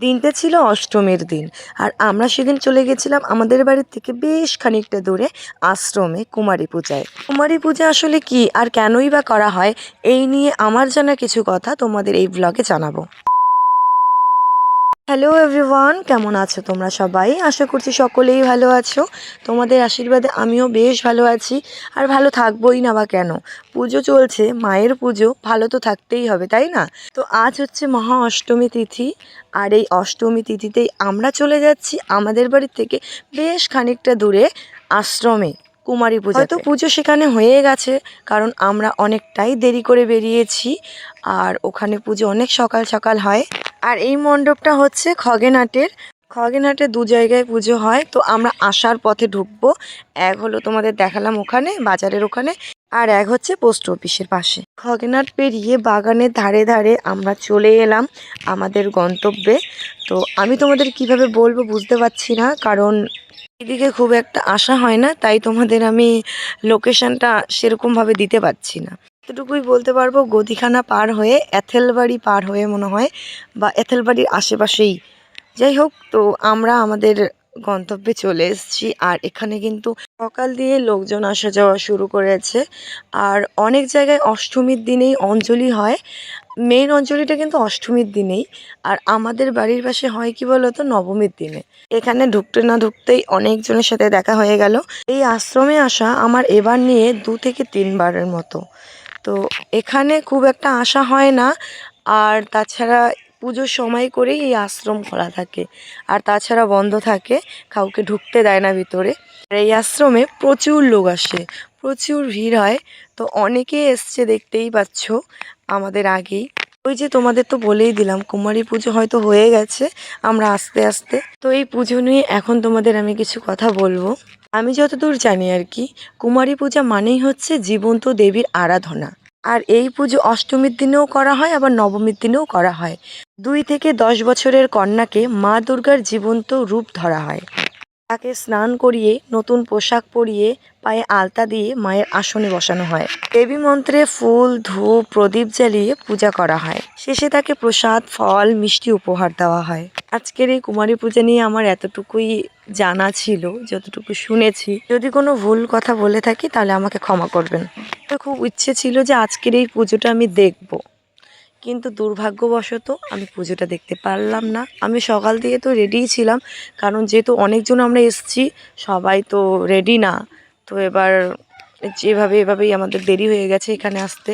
দিনটা ছিল অষ্টমের দিন। আর আমরা সেদিন চলে গেছিলাম আমাদের বাড়ির থেকে বেশ খানিকটা দূরে আশ্রমে কুমারী পূজায়। কুমারী পূজা আসলে কি আর কেনই বা করা হয়, এই নিয়ে আমার জানা কিছু কথা তোমাদের এই ব্লগে জানাব। হ্যালো এভরিওয়ান কেমন আছো তোমরা সবাই? আশা করছি সকলেই ভালো আছো। তোমাদের আশীর্বাদে আমিও বেশ ভালো আছি। আর ভালো থাকবোই না বা কেন? পুজো চলছে, মায়ের পুজো, ভালো তো থাকতেই হবে, তাই না? তো আজ হচ্ছে মহা অষ্টমী তিথি। আর এই অষ্টমী তিথিতেই আমরা চলে যাচ্ছি আমাদের বাড়ির থেকে বেশ খানিকটা দূরে আশ্রমে, কুমারী পুজো হয়তো পুজো সেখানে হয়ে গেছে, কারণ আমরা অনেকটাই দেরি করে বেরিয়েছি। আর ওখানে পুজো অনেক সকাল সকাল হয়। আর এই মণ্ডপটা হচ্ছে খগেনহাটের। খগেনহাটে দু জায়গায় পুজো হয়, তো আমরা আসার পথে ঢুকবো। এক হলো তোমাদের দেখালাম ওখানে, বাজারের ওখানে, আর এক হচ্ছে পোস্ট অফিসের পাশে। খগেনহাট পেরিয়ে বাগানের ধারে ধারে আমরা চলে এলাম আমাদের গন্তব্যে। তো আমি তোমাদের কীভাবে বলব বুঝতে পারছি না, কারণ এদিকে খুব একটা আশা হয় না, তাই তোমাদের আমি লোকেশনটা সেরকমভাবে দিতে পারছি না। এতটুকুই বলতে পারব, গদিখানা পার হয়ে, এথেলবাড়ি পার হয়ে মনে হয়, বা এথেলবাড়ির আশেপাশেই। যাই হোক, তো আমরা আমাদের গন্তব্যে চলে এসেছি, আর এখানে কিন্তু সকাল দিয়ে লোকজন আসা যাওয়া শুরু করেছে। আর অনেক জায়গায় অষ্টমীর দিনেই অঞ্জলি হয়। মেন অঞ্জলিটা কিন্তু অষ্টমীর দিনেই। আর আমাদের বাড়ির পাশে হয় কি বলতো? নবমীর দিনে। এখানে ঢুকতে না ঢুকতেই অনেকজনের সাথে দেখা হয়ে গেল। এই আশ্রমে আসা আমার এবার নিয়ে দু থেকে তিনবারের মতো। তো এখানে খুব একটা আসা হয় না। আর তাছাড়া পুজোর সময় করেই এই আশ্রম খোলা থাকে। আর তাছাড়া বন্ধ থাকে, কাউকে ঢুকতে দেয় না ভিতরে। আর এই আশ্রমে প্রচুর লোক আসে, প্রচুর ভিড় হয়। তো অনেকে এসছে দেখতেই পাচ্ছ আমাদের আগেই। ওই যে তোমাদের তো বলেই দিলাম, কুমারী পুজো হয়তো হয়ে গেছে, আমরা আস্তে আস্তে। তো এই পুজো নিয়ে এখন তোমাদের আমি কিছু কথা বলব। আমি যতদূর জানি আর কি, কুমারী পূজা মানেই হচ্ছে জীবন্ত দেবীর আরাধনা। আর এই পুজো অষ্টমীর দিনেও করা হয়, আবার নবমীর দিনেও করা হয়। দুই থেকে দশ বছরের কন্যাকে মা দুর্গার জীবন্ত রূপ ধরা হয়। তাকে স্নান করিয়ে, নতুন পোশাক পরিয়ে, পায়ে আলতা দিয়ে মায়ের আসনে বসানো হয়। দেবী মন্ত্রে ফুল, ধূপ, প্রদীপ জ্বালিয়ে পূজা করা হয়। শেষে তাকে প্রসাদ, ফল, মিষ্টি উপহার দেওয়া হয়। আজকের এই কুমারী পূজা নিয়ে আমার এতটুকুই জানা ছিল, যতটুকু শুনেছি। যদি কোনো ভুল কথা বলে থাকি, তাহলে আমাকে ক্ষমা করবেন। খুব ইচ্ছে ছিল যে আজকের এই পুজোটা আমি দেখব। কিন্তু দুর্ভাগ্যবশত আমি পুজোটা দেখতে পারলাম না। আমি সকাল থেকে তো রেডিই ছিলাম, কারণ যেহেতু অনেকজন আমরা এসেছি, সবাই তো রেডি না। তো এবার যেভাবে এভাবেই আমাদের দেরি হয়ে গেছে এখানে আসতে,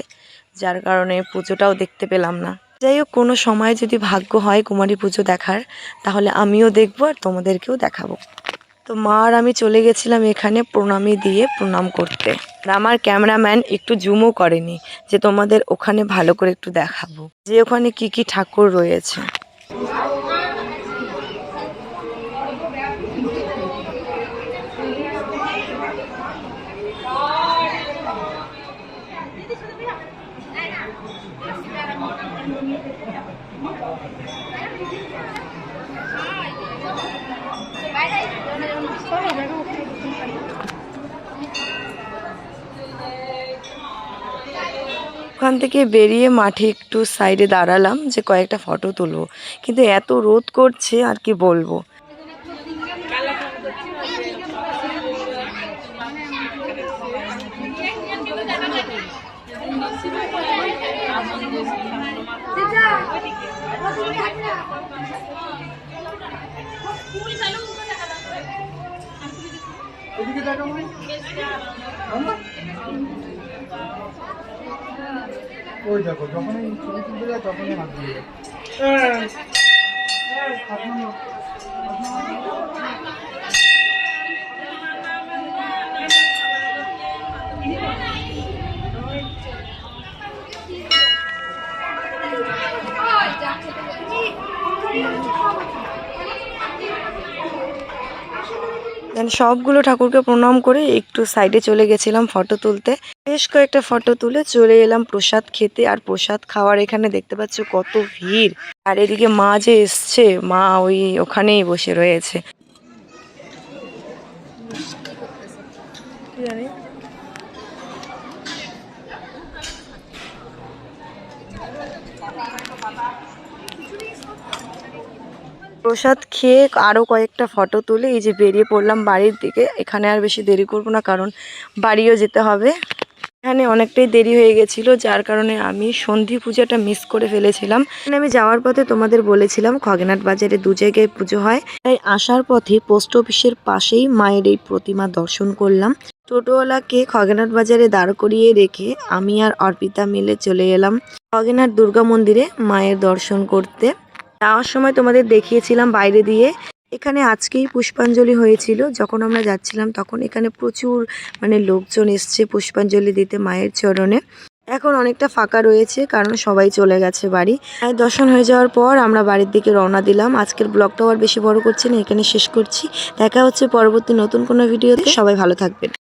যার কারণে পুজোটাও দেখতে পেলাম না। যাই হোক, কোনো সময় যদি ভাগ্য হয় কুমারী পুজো দেখার, তাহলে আমিও দেখব আর তোমাদেরকেও দেখাবো। তো মা আর আমি চলে গেছিলাম এখানে প্রণামী দিয়ে প্রণাম করতে। আর আমার ক্যামেরাম্যান একটু জুমও করেনি যে তোমাদের ওখানে ভালো করে একটু দেখাবো। যে ওখানে কি কি ঠাকুর রয়েছে। ওখান থেকে বেরিয়ে মাঠে একটু সাইডে দাঁড়ালাম যে কয়েকটা ফটো তুলবো। কিন্তু এত রোদ করছে, আর কি বলব? ওই দেখো যখনই ছবি তুলতে যায় তখনই হাত দিয়ে দেয়। দেন সবগুলো ঠাকুরকে প্রণাম করে একটু সাইডে চলে গেছিলাম ফটো তুলতে। বেশ কয়েকটা ফটো তুলে চলে এলাম প্রসাদ খেতে। আর প্রসাদ খাওয়ার এখানে দেখতে পাচ্ছ কত ভিড়। আর এদিকে মা যে এসছে, মা ওই ওখানেই বসে রয়েছে। প্রসাদ খেয়ে আরও কয়েকটা ফটো তুলে এই যে বেরিয়ে পড়লাম বাড়ির দিকে। এখানে আর বেশি দেরি করব না, কারণ বাড়িও যেতে হবে। এখানে অনেকটাই দেরি হয়ে গেছিল, যার কারণে আমি সন্ধি পূজাটা মিস করে ফেলেছিলাম। এখানে আমি যাওয়ার পথে তোমাদের বলেছিলাম খগেনাট বাজারে দু জায়গায় পুজো হয়। তাই আসার পথে পোস্ট অফিসের পাশেই মায়ের এই প্রতিমা দর্শন করলাম। টোটোওয়ালাকে খগেনাট বাজারে দাঁড় করিয়ে রেখে আমি আর অর্পিতা মিলে চলে এলাম খগেনাট দুর্গা মন্দিরে মায়ের দর্শন করতে। যাওয়ার সময় তোমাদের দেখিয়েছিলাম বাইরে দিয়ে। এখানে আজকেই পুষ্পাঞ্জলি হয়েছিল। যখন আমরা যাচ্ছিলাম তখন এখানে প্রচুর মানে লোকজন এসছে পুষ্পাঞ্জলি দিতে মায়ের চরণে। এখন অনেকটা ফাঁকা রয়েছে কারণ সবাই চলে গেছে বাড়ি। দর্শন হয়ে যাওয়ার পর আমরা বাড়ির দিকে রওনা দিলাম। আজকের ব্লগটাও আর বেশি বড় করছি না এখানে শেষ করছি। দেখা হচ্ছে পরবর্তী নতুন কোনো ভিডিওতে। সবাই ভালো থাকবেন।